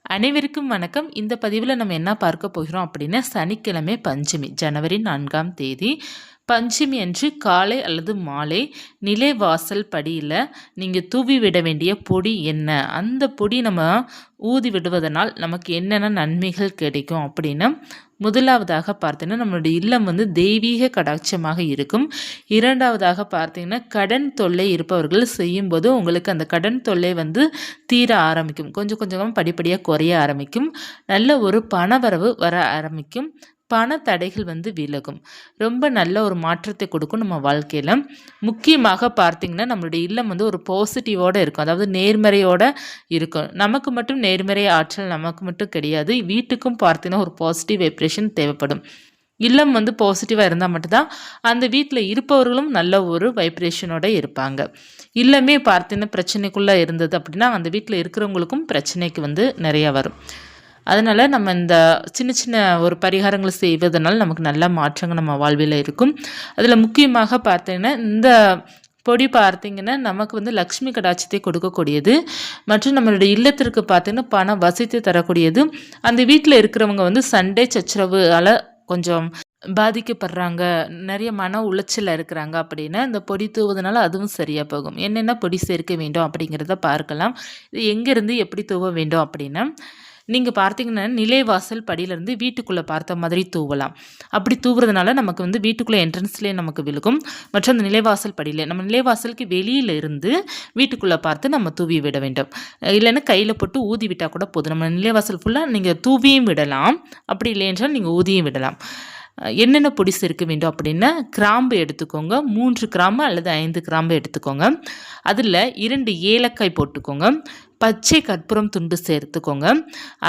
அனைவருக்கும் வணக்கம். இந்த பதிவில் நம்ம என்ன பார்க்க போகிறோம் அப்படின்னா சனிக்கிழமை பஞ்சமி ஜனவரி நான்காம் தேதி. பஞ்சமி அன்று காலை அல்லது மாலை நிலை வாசல் படியில் நீங்கள் தூவி விட வேண்டிய பொடி என்ன? அந்த பொடி நம்ம ஊதி விடுவதனால் நமக்கு என்னென்ன நன்மைகள் கிடைக்கும் அப்படின்னா முதலாவதாக பார்த்தீங்கன்னா நம்மளுடைய இல்லம் வந்து தெய்வீக கடாட்சமாக இருக்கும். இரண்டாவதாக பார்த்தீங்கன்னா கடன் தொல்லை இருப்பவர்கள் செய்யும்போது உங்களுக்கு அந்த கடன் தொல்லை வந்து தீர ஆரம்பிக்கும். கொஞ்சம் கொஞ்சமாக படிப்படியாக குறைய ஆரம்பிக்கும். நல்ல ஒரு பணவரவு வர ஆரம்பிக்கும். பண தடைகள் வந்து விலகும். ரொம்ப நல்ல ஒரு மாற்றத்தை கொடுக்கும் நம்ம வாழ்க்கையில். முக்கியமாக பார்த்திங்கன்னா நம்மளுடைய இல்லம் வந்து ஒரு பாசிட்டிவோடு இருக்கும். அதாவது நேர்மறையோடு இருக்கும். நமக்கு மட்டும் நேர்மறை ஆற்றல் நமக்கு மட்டும் கிடையாது. வீட்டுக்கும் பார்த்திங்கன்னா ஒரு பாசிட்டிவ் வைப்ரேஷன் தேவைப்படும். இல்லம் வந்து பாசிட்டிவாக இருந்தால் மட்டும்தான் அந்த வீட்டில் இருப்பவர்களும் நல்ல ஒரு வைப்ரேஷனோட இருப்பாங்க. இல்லமே பார்த்தீங்கன்னா பிரச்சனைக்குள்ளே இருந்தது அப்படின்னா அந்த வீட்டில் இருக்கிறவங்களுக்கும் பிரச்சனைக்கு வந்து நிறையா வரும். அதனால் நம்ம இந்த சின்ன சின்ன ஒரு பரிகாரங்களை செய்வதனால் நமக்கு நல்ல மாற்றங்கள் நம்ம வாழ்வில் இருக்கும். அதில் முக்கியமாக பார்த்தீங்கன்னா இந்த பொடி பார்த்திங்கன்னா நமக்கு வந்து லக்ஷ்மி கடாட்சத்தை கொடுக்கக்கூடியது. மற்றும் நம்மளுடைய இல்லத்திற்கு பார்த்திங்கன்னா பணம் வசித்து தரக்கூடியது. அந்த வீட்டில் இருக்கிறவங்க வந்து சண்டே சச்சரவுயால் கொஞ்சம் பாதிக்கப்படுறாங்க. நிறைய மன உளைச்சலில் இருக்கிறாங்க அப்படின்னா இந்த பொடி தூவுவதனால அதுவும் சரியாக போகும். என்னென்ன பொடி சேர்க்க வேண்டும் அப்படிங்கிறத பார்க்கலாம். இது எங்கேருந்து எப்படி தூவ வேண்டும் அப்படின்னா நீங்கள் பார்த்தீங்கன்னா நிலைவாசல் படியிலேருந்து வீட்டுக்குள்ளே பார்த்த மாதிரி தூவலாம். அப்படி தூவுறதுனால நமக்கு வந்து வீட்டுக்குள்ளே என்ட்ரன்ஸ்லேயே நமக்கு விழுகும். மற்றும் அந்த நிலைவாசல் படியில் நம்ம நிலைவாசலுக்கு வெளியில் இருந்து வீட்டுக்குள்ளே பார்த்து நம்ம தூவி விட வேண்டும். இல்லைன்னா கையில் போட்டு ஊதி விட்டால் கூட போதும். நம்ம நிலைவாசல் ஃபுல்லாக நீங்கள் தூவியும் விடலாம். அப்படி இல்லை என்றால் நீங்கள் ஊதியும் விடலாம். என்னென்ன பொடி சேர்க்க வேண்டும் அப்படின்னா கிராம்பு எடுத்துக்கோங்க. மூன்று கிராம்பு அல்லது ஐந்து கிராம்பு எடுத்துக்கோங்க. அதில் இரண்டு ஏலக்காய் போட்டுக்கோங்க. பச்சை கற்பூரம் துண்டு சேர்த்துக்கோங்க.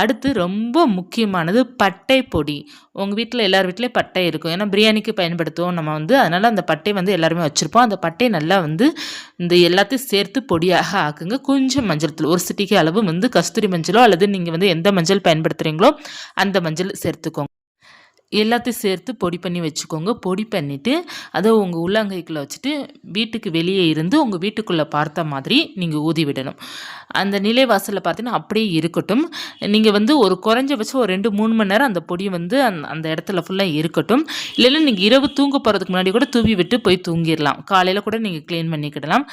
அடுத்து ரொம்ப முக்கியமானது பட்டை பொடி. உங்கள் வீட்டில் எல்லார் வீட்லேயும் பட்டை இருக்கும். ஏன்னா பிரியாணிக்கு பயன்படுத்துவோம் நம்ம வந்து. அதனால் அந்த பட்டை வந்து எல்லாருமே வச்சுருப்போம். அந்த பட்டை நல்லா வந்து இந்த எல்லாத்தையும் சேர்த்து பொடியாக ஆக்குங்க. கொஞ்சம் மஞ்சள் தூள் ஒரு சிட்டிக்கு அளவு வந்து கஸ்தூரி மஞ்சளோ அல்லது நீங்கள் வந்து எந்த மஞ்சள் பயன்படுத்துகிறீங்களோ அந்த மஞ்சள் சேர்த்துக்கோங்க. எல்லாத்தையும் சேர்த்து பொடி பண்ணி வச்சுக்கோங்க. பொடி பண்ணிவிட்டு அதை உங்கள் உள்ளங்கைக்குள்ளே வச்சுட்டு வீட்டுக்கு வெளியே இருந்து உங்கள் வீட்டுக்குள்ளே பார்த்த மாதிரி நீங்கள் ஊதி விடணும். அந்த நிலைவாசலில் பார்த்தீங்கன்னா அப்படியே இருக்கட்டும். நீங்கள் வந்து ஒரு குறைஞ்சபட்சம் ஒரு ரெண்டு மூணு மணி நேரம் அந்த பொடி வந்து அந் அந்த இடத்துல ஃபுல்லாக இருக்கட்டும். இல்லைன்னா நீங்கள் இரவு தூங்க போகிறதுக்கு முன்னாடி கூட தூவி விட்டு போய் தூங்கிடலாம். காலையில் கூட நீங்கள் க்ளீன் பண்ணிக்கிடலாம்.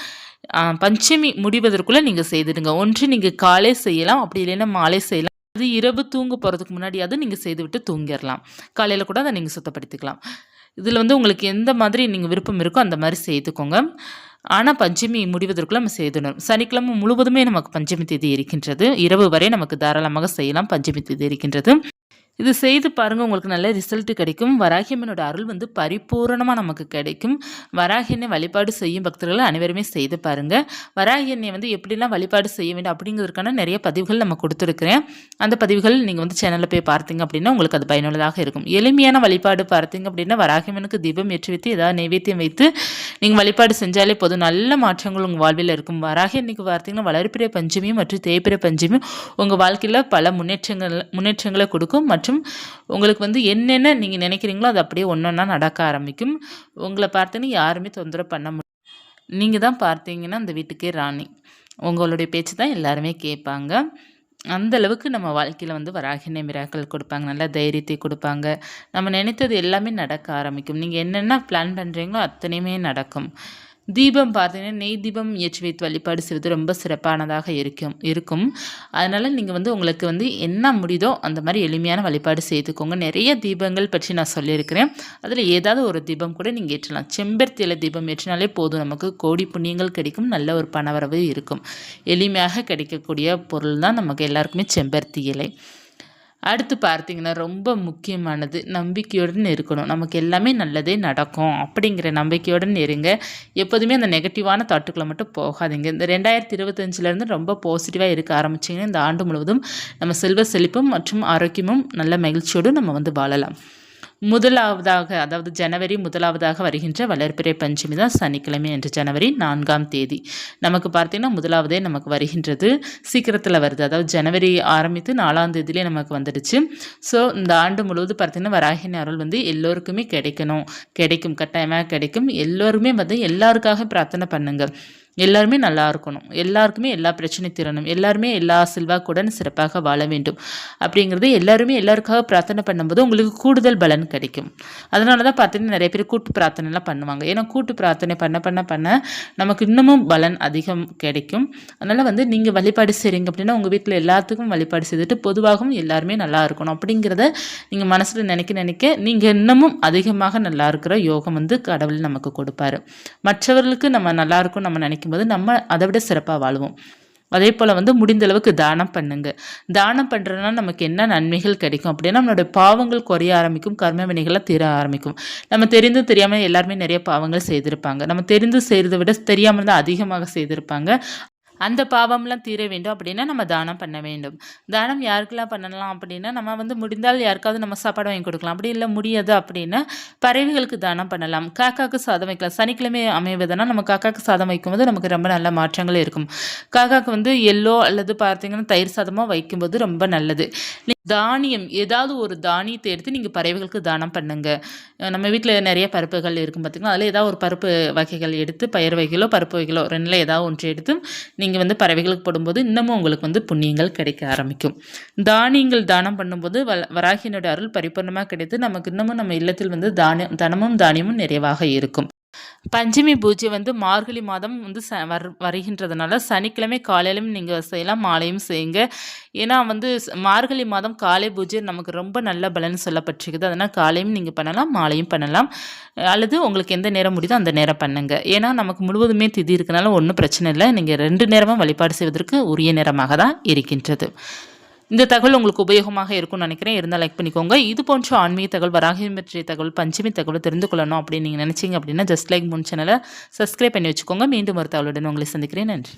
பஞ்சமி முடிவதற்குள்ளே நீங்கள் செய்துடுங்க. ஒன்று நீங்கள் காலை செய்யலாம். அப்படி இல்லைன்னா மாலை செய்யலாம். அது இரவு தூங்க போகிறதுக்கு முன்னாடியாவது நீங்கள் செய்துவிட்டு தூங்கிடலாம். காலையில் கூட அதை நீங்கள் சுத்தப்படுத்திக்கலாம். இதில் வந்து உங்களுக்கு எந்த மாதிரி நீங்கள் விருப்பம் இருக்கோ அந்த மாதிரி செய்துக்கோங்க. ஆனால் பஞ்சமி முடிவதற்குள்ள நம்ம செய்தணும் சனிக்கிழமை முழுவதுமே நமக்கு பஞ்சமி தேதி இருக்கின்றது. இரவு வரை நமக்கு தாராளமாக செய்யலாம். பஞ்சமி தேதி இருக்கின்றது. இது செய்து பாருங்கள் உங்களுக்கு நல்ல ரிசல்ட் கிடைக்கும். வராகியம்மனோட அருள் வந்து பரிபூரணமாக நமக்கு கிடைக்கும். வராகியனை வழிபாடு செய்யும் பக்தர்கள் அனைவருமே செய்து பாருங்கள் வராகியனை வந்து எப்படிலாம் வழிபாடு செய்ய வேண்டும் அப்படிங்கிறதுக்கான நிறைய பதிவுகள் நம்ம கொடுத்துருக்குறேன். அந்த பதிவுகள் நீங்கள் வந்து சேனலில் போய் பார்த்தீங்க அப்படின்னா உங்களுக்கு அது பயனுள்ளதாக இருக்கும். எளிமையான வழிபாடு பார்த்தீங்க அப்படின்னா வராகியம்மனுக்கு தீபம் ஏற்றி வைத்து ஏதாவது நைவேத்தியம் வைத்து நீங்கள் வழிபாடு செஞ்சாலே போதும். நல்ல மாற்றங்கள் உங்கள் வாழ்வில் இருக்கும். வராகியன்னைக்கு பார்த்தீங்கன்னா வளர்ப்பிறை பஞ்சமியும் மற்றும் தேய்பிறை பஞ்சமியும் உங்கள் வாழ்க்கையில் பல முன்னேற்றங்கள் முன்னேற்றங்களை கொடுக்கும். மற்றும் மற்றும் உங்களுக்கு வந்து என்னென்ன நீங்கள் நினைக்கிறீங்களோ அது அப்படியே ஒன்று ஒன்றா நடக்க ஆரம்பிக்கும். உங்களை பார்த்துன்னு யாருமே தொந்தரவு பண்ண முடியும் நீங்கள் தான் பார்த்தீங்கன்னா அந்த வீட்டுக்கே ராணி. உங்களுடைய பேச்சு தான் எல்லாருமே கேட்பாங்க. அந்த அளவுக்கு நம்ம வாழ்க்கையில் வந்து வராகினை மிராக்கள் கொடுப்பாங்க. நல்ல தைரியத்தை கொடுப்பாங்க. நம்ம நினைத்தது எல்லாமே நடக்க ஆரம்பிக்கும். நீங்கள் என்னென்ன பிளான் பண்ணுறீங்களோ அத்தனையுமே நடக்கும். தீபம் பார்த்தீங்கன்னா நெய் தீபம் ஏற்றி வைத்து வழிபாடு செய்வது ரொம்ப சிறப்பானதாக இருக்கும் இருக்கும். அதனால் நீங்கள் வந்து உங்களுக்கு வந்து என்ன முடியுதோ அந்த மாதிரி எளிமையான வழிபாடு செய்துக்கோங்க. நிறைய தீபங்கள் பற்றி நான் சொல்லியிருக்கிறேன். அதில் ஏதாவது ஒரு தீபம் கூட நீங்கள் ஏற்றலாம். செம்பருத்தியில் தீபம் ஏற்றினாலே போதும். நமக்கு கோடி புண்ணியங்கள் கிடைக்கும். நல்ல ஒரு பணவரவு இருக்கும். எளிமையாக கிடைக்கக்கூடிய பொருள் தான் நமக்கு எல்லாருக்குமே செம்பருத்தி இலை. அடுத்து பார்த்தீங்கன்னா ரொம்ப முக்கியமானது நம்பிக்கையுடன் இருக்கணும். நமக்கு எல்லாமே நல்லதே நடக்கும். அப்படிங்கிற நம்பிக்கையுடன் இருங்க. எப்போதுமே அந்த நெகட்டிவான தாட்டுக்களை மட்டும் போகாதீங்க. இந்த ரெண்டாயிரத்தி இருபத்தஞ்சிலேருந்து ரொம்ப பாசிட்டிவாக இருக்க ஆரம்பிச்சிங்கன்னா இந்த ஆண்டு முழுவதும் நம்ம செல்வ செழிப்பும் மற்றும் ஆரோக்கியமும் நல்ல மகிழ்ச்சியோடு நம்ம வந்து வாழலாம். முதலாவதாக அதாவது ஜனவரி முதலாவதாக வருகின்ற வளர்ப்பிறை பஞ்சமி தான் சனிக்கிழமை என்று ஜனவரி நான்காம் தேதி. நமக்கு பார்த்தீங்கன்னா முதலாவதே நமக்கு வருகின்றது. சீக்கிரத்தில் வருது. அதாவது ஜனவரி ஆரம்பித்து நாலாம் தேதியிலே நமக்கு வந்துடுச்சு. ஸோ இந்த ஆண்டு முழுவதும் பார்த்தீங்கன்னா வராகினி அருள் வந்து எல்லோருக்குமே கிடைக்கணும். கிடைக்கும் கட்டாயமாக கிடைக்கும். எல்லோருமே வந்து எல்லாருக்காக பிரார்த்தனை பண்ணுங்கள். எல்லாருமே நல்லா இருக்கணும். எல்லாருக்குமே எல்லா பிரச்சனை தீரணும். எல்லாருமே எல்லா செல்வாக்குடன் சிறப்பாக வாழ வேண்டும். அப்படிங்கிறது எல்லாருமே எல்லாருக்காக பிரார்த்தனை பண்ணும்போது உங்களுக்கு கூடுதல் பலன் கிடைக்கும். அதனால தான் பார்த்தீங்கன்னா நிறைய பேர் கூட்டு பிரார்த்தனைலாம் பண்ணுவாங்க. ஏன்னா கூட்டு பிரார்த்தனை பண்ண பண்ண பண்ண நமக்கு இன்னமும் பலன் அதிகம் கிடைக்கும். அதனால் வந்து நீங்கள் வழிபாடு செய்கிறீங்க அப்படின்னா உங்கள் வீட்டில் எல்லாத்துக்கும் வழிபாடு செய்துட்டு பொதுவாகவும் எல்லாருமே நல்லா இருக்கணும். அப்படிங்கிறத நீங்கள் மனசில் நினைக்க நினைக்க நீங்கள் இன்னமும் அதிகமாக நல்லா இருக்கிற யோகம் வந்து கடவுள் நமக்கு கொடுப்பாரு. மற்றவர்களுக்கு நம்ம நல்லா இருக்கும் நம்ம நினைக்கும் போது நம்ம அதை விட சிறப்பாக வாழுவோம். அதே போல் வந்து முடிந்த அளவுக்கு தானம் பண்ணுங்க. தானம் பண்ணுறதுனால நமக்கு என்ன நன்மைகள் கிடைக்கும் அப்படின்னா நம்மளுடைய பாவங்கள் குறைய ஆரம்பிக்கும் கர்ம வினைகள்லாம் தீர ஆரம்பிக்கும். நம்ம தெரிந்தும் தெரியாமல் எல்லாருமே நிறைய பாவங்கள் செய்திருப்பாங்க. நம்ம தெரிந்து செய்கிறத விட தெரியாமல் தான் அதிகமாக செய்திருப்பாங்க. அந்த பாவம்லாம் தீர வேண்டும் அப்படின்னா நம்ம தானம் பண்ண வேண்டும். தானம் யாருக்கெல்லாம் பண்ணலாம் அப்படின்னா நம்ம வந்து முடிந்தால் யாருக்காவது நம்ம சாப்பாடு வாங்கி கொடுக்கலாம். அப்படி இல்லை முடியாது அப்படின்னா பறவைகளுக்கு தானம் பண்ணலாம். காக்காக்கு சாதம் வைக்கலாம். சனிக்கிழமை அமைவதுன்னா நம்ம காக்காக்கு சாதம் வைக்கும்போது நமக்கு ரொம்ப நல்ல மாற்றங்கள் இருக்கும். காக்காக்கு வந்து எல்லோ அல்லது பார்த்தீங்கன்னா தயிர் சாதமாக வைக்கும்போது ரொம்ப நல்லது. தானியம் ஏதாவது ஒரு தானியத்தை எடுத்து நீங்கள் பறவைகளுக்கு தானம் பண்ணுங்க. நம்ம வீட்டில் நிறைய பருப்புகள் இருக்கும் பார்த்திங்கன்னா அதில் ஏதாவது ஒரு பருப்பு வகைகள் எடுத்து பயிர் வகைகளோ பருப்பு வகைகளோ ரெண்டில் ஏதாவது ஒன்று எடுத்து நீங்கள் வந்து பறவைகளுக்கு போடும்போது இன்னமும் உங்களுக்கு வந்து புண்ணியங்கள் கிடைக்க ஆரம்பிக்கும். தானியங்கள் தானம் பண்ணும்போது வ வராகியினுடைய அருள் பரிபூர்ணமாக கிடைத்து நமக்கு இன்னமும் நம்ம இல்லத்தில் வந்து தானியம் தனமும் தானியமும் நிறைவாக இருக்கும். பஞ்சமி பூஜை வந்து மார்கழி மாதம் வந்து ச வர் வருகின்றதுனால சனிக்கிழமை காலையிலும் நீங்கள் செய்யலாம் மாலையும் செய்யுங்க. ஏன்னா வந்து மார்கழி மாதம் காலை பூஜை நமக்கு ரொம்ப நல்ல பலன் சொல்லப்பட்டிருக்குது. அதனால் காலையும் நீங்கள் பண்ணலாம் மாலையும் பண்ணலாம். அல்லது உங்களுக்கு எந்த நேரம் முடியுதோ அந்த நேரம் பண்ணுங்க. ஏன்னா நமக்கு முழுவதுமே திதி இருக்கனால ஒன்றும் பிரச்சனை இல்லை. நீங்கள் ரெண்டு நேரமும் வழிபாடு செய்வதற்கு உரிய நேரமாக தான் இருக்கின்றது. இந்த தகவல் உங்களுக்கு உபயோகமாக இருக்கும்னு நினைக்கிறேன். இருந்தால் லைக் பண்ணிக்கோங்க. இது போன்ற ஆன்மீக தகவல் வராகிமற்றிய தகவல் பஞ்சமி தகவல் தெரிந்து கொள்ளணும் அப்படின்னு நீங்கள் நினச்சிங்க அப்படின்னா ஜஸ்ட் லைக் முன் சேனலை சப்ஸ்கிரைப் பண்ணி வச்சுக்கோங்க. மீண்டும் ஒரு தகவலுடன் உங்களை சந்திக்கிறேன். நன்றி.